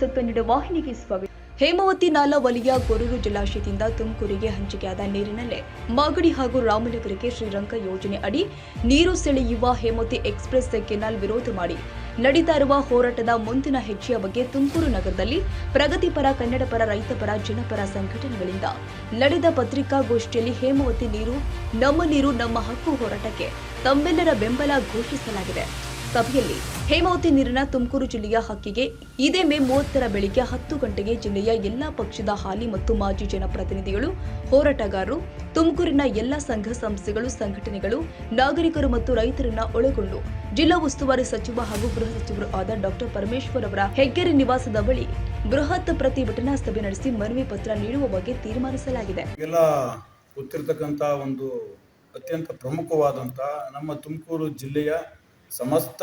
ಸತ್ಪನ್ನೆರಡು ವಾಹಿನಿಗೆ ಸ್ವಾಗತ. ಹೇಮಾವತಿ ನಾಲಾ ವಲಯ ಗೊರೂರು ಜಲಾಶಯದಿಂದ ತುಮಕೂರಿಗೆ ಹಂಚಿಕೆಯಾದ ನೀರಿನಲ್ಲೇ ಮಾಗಡಿ ಹಾಗೂ ರಾಮನಗರಕ್ಕೆ ಶ್ರೀರಂಗ ಯೋಜನೆ ಅಡಿ ನೀರು ಸೆಳೆಯುವ ಹೇಮಾವತಿ ಎಕ್ಸ್ಪ್ರೆಸ್ ಕೆನಾಲ್ ವಿರೋಧ ಮಾಡಿ. ನಡೀತಾ ಇರುವ ಹೋರಾಟದ ಮುಂದಿನ ಹೆಜ್ಜೆಯ ಬಗ್ಗೆ ತುಮಕೂರು ನಗರದಲ್ಲಿ ಪ್ರಗತಿಪರ, ಕನ್ನಡಪರ, ರೈತಪರ, ಜನಪರ ಸಂಘಟನೆಗಳಿಂದ ನಡೆದ ಪತ್ರಿಕಾಗೋಷ್ಠಿಯಲ್ಲಿ ಹೇಮಾವತಿ ನೀರು, ನಮ್ಮ ನೀರು, ನಮ್ಮ ಹಕ್ಕು ಹೋರಾಟಕ್ಕೆ ತಮ್ಮೆಲ್ಲರ ಬೆಂಬಲ ಘೋಷಿಸಲಾಗಿದೆ. ಸಭೆಯಲ್ಲಿ ಹೇಮಾವತಿ ನೀರಿನ ತುಮಕೂರು ಜಿಲ್ಲೆಯ ಹಕ್ಕಿಗೆ ಇದೇ ಮೇ ಮೂವತ್ತರ ಬೆಳಿಗ್ಗೆ ಹತ್ತು ಗಂಟೆಗೆ ಜಿಲ್ಲೆಯ ಎಲ್ಲಾ ಪಕ್ಷದ ಹಾಲಿ ಮತ್ತು ಮಾಜಿ ಜನಪ್ರತಿನಿಧಿಗಳು, ಹೋರಾಟಗಾರರು, ತುಮಕೂರಿನ ಎಲ್ಲ ಸಂಘ ಸಂಸ್ಥೆಗಳು, ಸಂಘಟನೆಗಳು, ನಾಗರಿಕರು ಮತ್ತು ರೈತರನ್ನ ಒಳಗೊಂಡು ಜಿಲ್ಲಾ ಉಸ್ತುವಾರಿ ಸಚಿವ ಹಾಗೂ ಗೃಹ ಸಚಿವರು ಆದ ಡಾಕ್ಟರ್ ಪರಮೇಶ್ವರ್ ಅವರ ಹೆಗ್ಗೆರೆ ನಿವಾಸದ ಬಳಿ ಬೃಹತ್ ಪ್ರತಿಭಟನಾ ಸಭೆ ನಡೆಸಿ ಮನವಿ ಪತ್ರ ನೀಡುವ ಬಗ್ಗೆ ತೀರ್ಮಾನಿಸಲಾಗಿದೆ. ಒಂದು ಅತ್ಯಂತ ಪ್ರಮುಖವಾದಂತಹ ನಮ್ಮ ತುಮಕೂರು ಜಿಲ್ಲೆಯ ಸಮಸ್ತ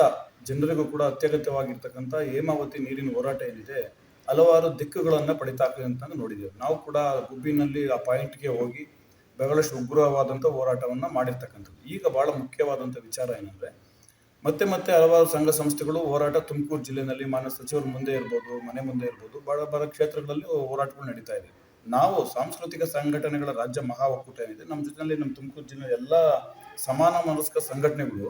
ಜನರಿಗೂ ಕೂಡ ಅತ್ಯಗತ್ಯವಾಗಿರ್ತಕ್ಕಂಥ ಹೇಮಾವತಿ ನೀರಿನ ಹೋರಾಟ ಏನಿದೆ, ಹಲವಾರು ದಿಕ್ಕುಗಳನ್ನು ಪಡಿತಾ ಅಂತ ನೋಡಿದ್ದೇವೆ ನಾವು ಕೂಡ ಗುಬ್ಬಿನಲ್ಲಿ ಆ ಪಾಯಿಂಟ್ಗೆ ಹೋಗಿ ಬಹಳಷ್ಟು ಉಗ್ರವಾದಂಥ ಹೋರಾಟವನ್ನು ಮಾಡಿರ್ತಕ್ಕಂಥದ್ದು. ಈಗ ಬಹಳ ಮುಖ್ಯವಾದಂಥ ವಿಚಾರ ಏನಂದರೆ, ಮತ್ತೆ ಮತ್ತೆ ಹಲವಾರು ಸಂಘ ಸಂಸ್ಥೆಗಳು ಹೋರಾಟ ತುಮಕೂರು ಜಿಲ್ಲೆಯಲ್ಲಿ ಮಾನ್ಯ ಸಚಿವರ ಮುಂದೆ ಇರ್ಬೋದು, ಮನೆ ಮುಂದೆ ಇರ್ಬೋದು, ಬಹಳ ಬಹಳ ಕ್ಷೇತ್ರಗಳಲ್ಲಿ ಹೋರಾಟಗಳು ನಡೀತಾ ಇದೆ. ನಾವು ಸಾಂಸ್ಕೃತಿಕ ಸಂಘಟನೆಗಳ ರಾಜ್ಯ ಮಹಾ ಒಕ್ಕೂಟ ಏನಿದೆ, ನಮ್ಮ ಜೊತೆಯಲ್ಲಿ ನಮ್ಮ ತುಮಕೂರು ಜಿಲ್ಲೆಯ ಎಲ್ಲ ಸಮಾನ ಮನಸ್ಕ ಸಂಘಟನೆಗಳು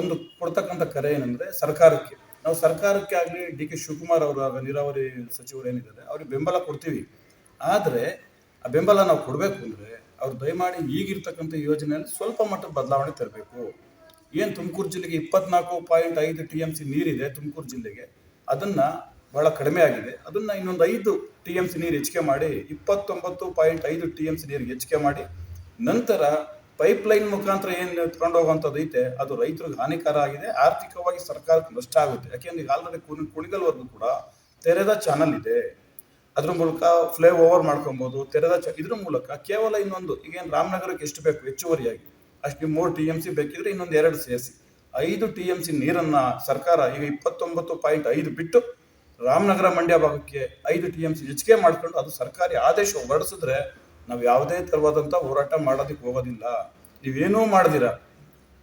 ಒಂದು ಕೊಡ್ತಕ್ಕಂಥ ಕರೆ ಏನಂದ್ರೆ ಸರ್ಕಾರಕ್ಕೆ. ನಾವು ಸರ್ಕಾರಕ್ಕೆ ಆಗಲಿ ಡಿ ಕೆ ಶಿವಕುಮಾರ್ ಅವರ ನೀರಾವರಿ ಸಚಿವರು ಏನಿದ್ದಾರೆ, ಅವ್ರಿಗೆ ಬೆಂಬಲ ಕೊಡ್ತೀವಿ. ಆದರೆ ಆ ಬೆಂಬಲ ನಾವು ಕೊಡಬೇಕು ಅಂದರೆ ಅವ್ರು ದಯಮಾಡಿ ಈಗಿರ್ತಕ್ಕಂಥ ಯೋಜನೆಯಲ್ಲಿ ಸ್ವಲ್ಪ ಮಟ್ಟದ ಬದಲಾವಣೆ ತರಬೇಕು. ಏನು ತುಮಕೂರು ಜಿಲ್ಲೆಗೆ ಇಪ್ಪತ್ನಾಲ್ಕು ಪಾಯಿಂಟ್ ಐದು ಟಿ ಎಂ ಸಿ ನೀರಿದೆ ತುಮಕೂರು ಜಿಲ್ಲೆಗೆ, ಅದನ್ನ ಬಹಳ ಕಡಿಮೆ ಆಗಿದೆ. ಅದನ್ನ ಇನ್ನೊಂದು ಐದು ಟಿ ಎಂ ಸಿ ನೀರು ಹೆಚ್ಚಿಗೆ ಮಾಡಿ, ಇಪ್ಪತ್ತೊಂಬತ್ತು ಪಾಯಿಂಟ್ ಐದು ಟಿ ಎಂ ಸಿ ನೀರಿಗೆ ಹೆಚ್ಚಿಗೆ ಮಾಡಿ, ನಂತರ ಪೈಪ್ ಲೈನ್ ಮುಖಾಂತರ ಏನು ತಗೊಂಡು ಹೋಗುವಂಥದ್ದು ಐತೆ, ಅದು ರೈತರಿಗೆ ಹಾನಿಕರ ಆಗಿದೆ, ಆರ್ಥಿಕವಾಗಿ ಸರ್ಕಾರಕ್ಕೆ ನಷ್ಟ ಆಗುತ್ತೆ. ಯಾಕೆಂದ್ರೆ ಈಗ ಆಲ್ರೆಡಿ ಕುಣಿ ಕುಣಿಗಲ್ವರೆಗೂ ಕೂಡ ತೆರೆದ ಚಾನಲ್ ಇದೆ. ಅದ್ರ ಮೂಲಕ ಫ್ಲೈ ಓವರ್ ಮಾಡ್ಕೊಬೋದು, ತೆರೆದ ಚ, ಇದ್ರ ಮೂಲಕ ಕೇವಲ ಇನ್ನೊಂದು ಈಗೇನು ರಾಮನಗರಕ್ಕೆ ಎಷ್ಟು ಬೇಕು, ಹೆಚ್ಚುವರಿಯಾಗಿ. ಅಷ್ಟು ಮೂರು ಟಿ ಎಂ ಸಿ ಬೇಕಿದ್ರೆ ಇನ್ನೊಂದು ಎರಡು ಸೇರಿಸಿ. ಐದು ಟಿ ಎಂ ಸಿ ನೀರನ್ನ ಸರ್ಕಾರ ಈಗ ಇಪ್ಪತ್ತೊಂಬತ್ತು ಪಾಯಿಂಟ್ ಐದು ಬಿಟ್ಟು ರಾಮನಗರ ಮಂಡ್ಯ ಭಾಗಕ್ಕೆ ಐದು ಟಿ ಎಂ ಸಿ ಹೆಚ್ಚಿಗೆ ಮಾಡ್ಕೊಂಡು ಅದು ಸರ್ಕಾರಿ ಆದೇಶ ಹೊರಡಿಸಿದ್ರೆ ನಾವು ಯಾವುದೇ ತರವಾದಂಥ ಹೋರಾಟ ಮಾಡೋದಕ್ಕೆ ಹೋಗೋದಿಲ್ಲ. ನೀವೇನೂ ಮಾಡ್ದಿರ.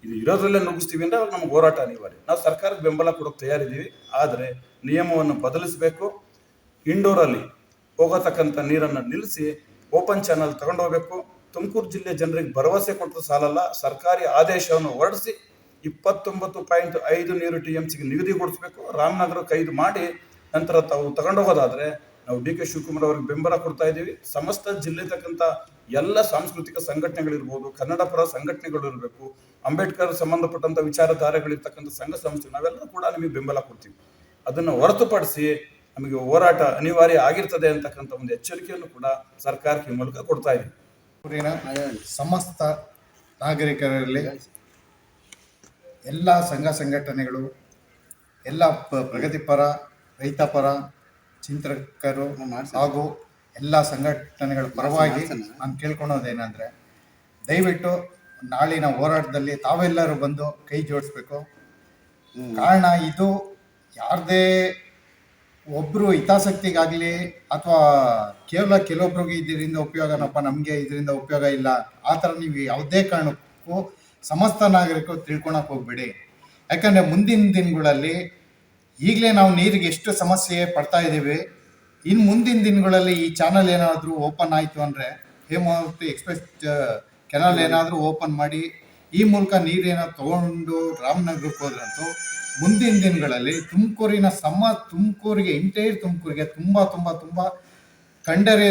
ಇದು ಇರೋದ್ರಲ್ಲೇ ನುಗ್ಗಿಸ್ತೀವಿ ಅಂದರೆ ಅವ್ರು ನಮ್ಗೆ ಹೋರಾಟ ಅನಿವಾರ್ಯ. ನಾವು ಸರ್ಕಾರಕ್ಕೆ ಬೆಂಬಲ ಕೊಡೋಕೆ ತಯಾರಿದ್ದೀವಿ. ಆದರೆ ನಿಯಮವನ್ನು ಬದಲಿಸಬೇಕು. ಇಂಡೋರಲ್ಲಿ ಹೋಗತಕ್ಕಂಥ ನೀರನ್ನು ನಿಲ್ಲಿಸಿ ಓಪನ್ ಚಾನಲ್ ತಗೊಂಡೋಗ್ಬೇಕು ತುಮಕೂರು ಜಿಲ್ಲೆ ಜನರಿಗೆ ಭರವಸೆ ಕೊಟ್ಟರು ಸಾಲಲ್ಲ. ಸರ್ಕಾರಿ ಆದೇಶವನ್ನು ಹೊರಡಿಸಿ ಇಪ್ಪತ್ತೊಂಬತ್ತು ಪಾಯಿಂಟ್ ಐದು ನೀರು ಟಿ ಎಂ ಸಿಗೆ ನಿಗದಿಗೊಳಿಸಬೇಕು ರಾಮನಗರ ಕೈದು ಮಾಡಿ ನಂತರ ತಾವು ತಗೊಂಡೋಗೋದಾದ್ರೆ ನಾವು ಡಿ ಕೆ ಶಿವಕುಮಾರ್ ಅವರಿಗೆ ಬೆಂಬಲ ಕೊಡ್ತಾ ಇದ್ದೀವಿ. ಸಮಸ್ತ ಜಿಲ್ಲೆ ತಕ್ಕಂಥ ಎಲ್ಲ ಸಾಂಸ್ಕೃತಿಕ ಸಂಘಟನೆಗಳಿರ್ಬೋದು ಕನ್ನಡ ಪರ ಸಂಘಟನೆಗಳು ಇರಬೇಕು ಅಂಬೇಡ್ಕರ್ ಸಂಬಂಧಪಟ್ಟಂತ ವಿಚಾರಧಾರೆಗಳಿರ್ತಕ್ಕಂಥ ಸಂಘ ಸಂಸ್ಥೆ, ನಾವೆಲ್ಲರೂ ಕೂಡ ನಿಮಗೆ ಬೆಂಬಲ ಕೊಡ್ತೀವಿ. ಅದನ್ನು ಹೊರತುಪಡಿಸಿ ನಮಗೆ ಹೋರಾಟ ಅನಿವಾರ್ಯ ಆಗಿರ್ತದೆ ಅಂತಕ್ಕಂಥ ಒಂದು ಎಚ್ಚರಿಕೆಯನ್ನು ಕೂಡ ಸರ್ಕಾರಕ್ಕೆ ಮೂಲಕ ಕೊಡ್ತಾ ಇದೆ ಸಮಸ್ತ ನಾಗರಿಕರಲ್ಲಿ ಎಲ್ಲ ಸಂಘ ಸಂಘಟನೆಗಳು, ಎಲ್ಲ ಪ್ರಗತಿಪರ, ರೈತಪರ ಚಿಂತಕರು ಹಾಗೂ ಎಲ್ಲ ಸಂಘಟನೆಗಳ ಪರವಾಗಿ ನಾನು ಕೇಳ್ಕೊಳೋದೇನೆಂದರೆ ದಯವಿಟ್ಟು ನಾಳಿನ ಹೋರಾಟದಲ್ಲಿ ತಾವೆಲ್ಲರೂ ಬಂದು ಕೈ ಜೋಡಿಸ್ಬೇಕು. ಕಾರಣ ಇದು ಯಾರದೇ ಒಬ್ಬರು ಹಿತಾಸಕ್ತಿಗಾಗಲಿ ಅಥವಾ ಕೇವಲ ಕೆಲವೊಬ್ರಿಗೆ ಇದರಿಂದ ಉಪಯೋಗನಪ್ಪ ನಮಗೆ ಇದರಿಂದ ಉಪಯೋಗ ಇಲ್ಲ ಆ ಥರ ನೀವು ಯಾವುದೇ ಕಾರಣಕ್ಕೂ ಸಮಸ್ತ ನಾಗರಿಕರು ತಿಳ್ಕೊಳಕ್ಕೆ ಹೋಗ್ಬೇಡಿ. ಯಾಕಂದರೆ ಮುಂದಿನ ದಿನಗಳಲ್ಲಿ ಈಗಲೇ ನಾವು ನೀರಿಗೆ ಎಷ್ಟು ಸಮಸ್ಯೆ ಪಡ್ತಾ ಇದ್ದೀವಿ ಇನ್ನು ಮುಂದಿನ ದಿನಗಳಲ್ಲಿ ಈ ಚಾನಲ್ ಏನಾದರೂ ಓಪನ್ ಆಯಿತು ಅಂದರೆ ಹೇಮಾವತಿ ಎಕ್ಸ್ಪ್ರೆಸ್ ಕೆನಲ್ ಏನಾದರೂ ಓಪನ್ ಮಾಡಿ, ಈ ಮೂಲಕ ನೀರೇನಾದ್ರು ತಗೊಂಡು ರಾಮನಗರಕ್ಕೆ ಹೋದ್ರಂತೂ ಮುಂದಿನ ದಿನಗಳಲ್ಲಿ ತುಮಕೂರಿನ ಸಮ, ತುಮಕೂರಿಗೆ ಇಂಟೈರ್ ತುಮಕೂರಿಗೆ ತುಂಬ ತುಂಬ ತುಂಬ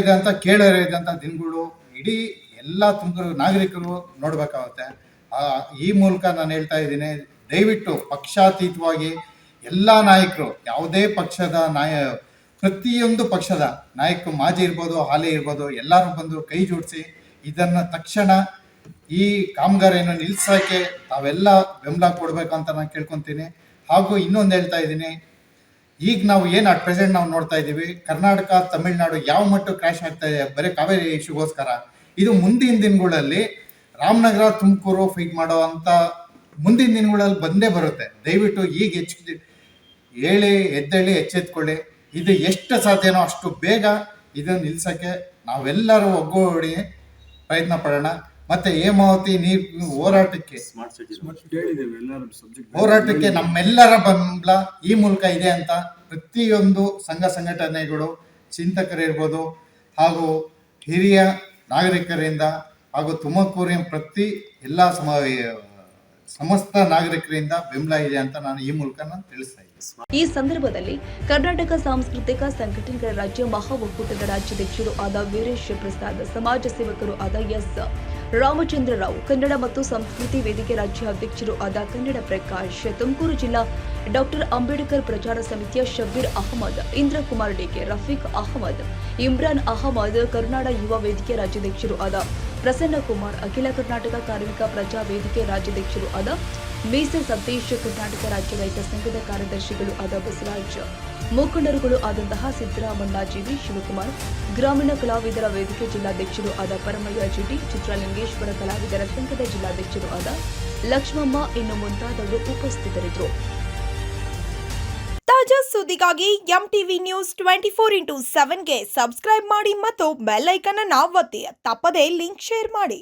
ಇದೆ ಅಂತ ದಿನಗಳು ಇಡೀ ಎಲ್ಲ ತುಮಕೂರು ನಾಗರಿಕರು ನೋಡಬೇಕಾಗುತ್ತೆ. ಈ ಮೂಲಕ ನಾನು ಹೇಳ್ತಾ ಇದ್ದೀನಿ, ದಯವಿಟ್ಟು ಪಕ್ಷಾತೀತವಾಗಿ ಎಲ್ಲ ನಾಯಕರು, ಯಾವುದೇ ಪಕ್ಷದ ನಾಯ, ಪ್ರತಿಯೊಂದು ಪಕ್ಷದ ನಾಯಕರು, ಮಾಜಿ ಇರ್ಬೋದು, ಹಾಲಿ ಇರ್ಬೋದು, ಎಲ್ಲರೂ ಬಂದು ಕೈ ಜೋಡಿಸಿ ಇದನ್ನು ತಕ್ಷಣ ಈ ಕಾಮಗಾರಿಯನ್ನು ನಿಲ್ಲಿಸೋಕ್ಕೆ ತಾವೆಲ್ಲ ಬೆಂಬಲ ಕೊಡಬೇಕು ಅಂತ ನಾನು ಕೇಳ್ಕೊತೀನಿ. ಹಾಗೂ ಇನ್ನೊಂದು ಹೇಳ್ತಾ ಇದ್ದೀನಿ, ಈಗ ನಾವು ಏನು ಅಟ್ ಪ್ರೆಸೆಂಟ್ ನಾವು ನೋಡ್ತಾ ಇದ್ದೀವಿ, ಕರ್ನಾಟಕ, ತಮಿಳುನಾಡು ಯಾವ ಮಟ್ಟ ಕ್ರ್ಯಾಶ್ ಆಗ್ತಾ ಇದೆ, ಬರೀ ಕಾವೇರಿ ಇಶ್ಯೂಗೋಸ್ಕರ. ಇದು ಮುಂದಿನ ದಿನಗಳಲ್ಲಿ ರಾಮನಗರ, ತುಮಕೂರು ಫೀಟ್ ಮಾಡೋ ಅಂತ ಮುಂದಿನ ದಿನಗಳಲ್ಲಿ ಬಂದೇ ಬರುತ್ತೆ. ದಯವಿಟ್ಟು ಈಗ ಹೆಚ್ಚು ಹೇಳಿ ಎದ್ದೇಳಿ ಎಚ್ಚೆತ್ಕೊಳ್ಳಿ. ಇದು ಎಷ್ಟು ಸಾಧ್ಯನೋ ಅಷ್ಟು ಬೇಗ ಇದನ್ನು ನಿಲ್ಸೋಕ್ಕೆ ನಾವೆಲ್ಲರೂ ಒಗ್ಗೂಡಿ ಪ್ರಯತ್ನ ಪಡೋಣ. ಮತ್ತೆ ಹೇಮಾವತಿ ನೀರು ಹೋರಾಟಕ್ಕೆ ಹೋರಾಟಕ್ಕೆ ನಮ್ಮೆಲ್ಲರ ಬೆಂಬಲ ಈ ಮೂಲಕ ಇದೆ ಅಂತ ಪ್ರತಿಯೊಂದು ಸಂಘ ಸಂಘಟನೆಗಳು ಚಿಂತಕರಿರ್ಬೋದು ಹಾಗೂ ಹಿರಿಯ ನಾಗರಿಕರಿಂದ ಹಾಗೂ ತುಮಕೂರಿನ ಪ್ರತಿ ಎಲ್ಲ ಸಮ ಸಮಸ್ತ ನಾಗರಿಕರಿಂದ ಬೆಂಬಲ ಇದೆ ಅಂತ ನಾನು ಈ ಮೂಲಕ ನಾನು ತಿಳಿಸ್ತಾ ಇದ್ದೀನಿ. ಈ ಸಂದರ್ಭದಲ್ಲಿ ಕರ್ನಾಟಕ ಸಾಂಸ್ಕೃತಿಕ ಸಂಘಟನೆಗಳ ರಾಜ್ಯ ಮಹಾ ಒಕ್ಕೂಟದ ರಾಜ್ಯಾಧ್ಯಕ್ಷರು ಆದ ವೀರೇಶ್ ಪ್ರಸಾದ್, ಸಮಾಜ ಸೇವಕರು ಆದ ಎಸ್. ರಾಮಚಂದ್ರ ರಾವ್ ಕನ್ನಡ ಮತ್ತು ಸಂಸ್ಕೃತಿ ವೇದಿಕೆ ರಾಜ್ಯ ಅಧ್ಯಕ್ಷರು ಆದ ಕನ್ನಡ ಪ್ರಕಾಶ್, ತುಮಕೂರು ಜಿಲ್ಲಾ ಡಾಕ್ಟರ್ ಅಂಬೇಡ್ಕರ್ ಪ್ರಚಾರ ಸಮಿತಿಯ ಶಬೀರ್ ಅಹಮದ್, ಇಂದ್ರಕುಮಾರ್ ಡಿಕೆ, ರಫೀಕ್ ಅಹಮದ್, ಇಮ್ರಾನ್ ಅಹಮದ್, ಕರುನಾಡ ಯುವ ವೇದಿಕೆ ರಾಜ್ಯಾಧ್ಯಕ್ಷರು ಆದ ಪ್ರಸನ್ನ ಕುಮಾರ್ ಅಖಿಲ ಕರ್ನಾಟಕ ಕಾರ್ಮಿಕ ಪ್ರಜಾ ವೇದಿಕೆ ರಾಜ್ಯಾಧ್ಯಕ್ಷರು ಆದ ಮೀಸೆ ಸದೇಶ ಕರ್ನಾಟಕ ರಾಜ್ಯ ರೈತ ಸಂಘದ ಕಾರ್ಯದರ್ಶಿಗಳು ಆದ ಬಸವರಾಜ್ ಮುಖಂಡರುಗಳು ಆದಂತಹ ಸಿದ್ದರಾಮಣ್ಣ ಜಿವಿ ಶಿವಕುಮಾರ್, ಗ್ರಾಮೀಣ ಕಲಾವಿದರ ವೇದಿಕೆ ಜಿಲ್ಲಾಧ್ಯಕ್ಷರು ಆದ ಪರಮಯ್ಯ ಜಿಟಿ ಚಿತ್ರಲಿಂಗೇಶ್ವರ ಕಲಾವಿದರ ಸಂಘದ ಜಿಲ್ಲಾಧ್ಯಕ್ಷರು ಆದ ಲಕ್ಷ್ಮಮ್ಮ ಇನ್ನು ಮುಂತಾದವರು ಉಪಸ್ಥಿತರಿದ್ದರು. ತಾಜಾ ಸುದ್ದಿಗಾಗಿ M TV news twenty four into ಸೆವೆನ್ಗೆ subscribe ಮಾಡಿ ಮತ್ತು ಬೆಲ್ ಐಕನ್ ಅನ್ನು ಒತ್ತಿ. ತಪ್ಪದೇ ಲಿಂಕ್ ಶೇರ್ ಮಾಡಿ.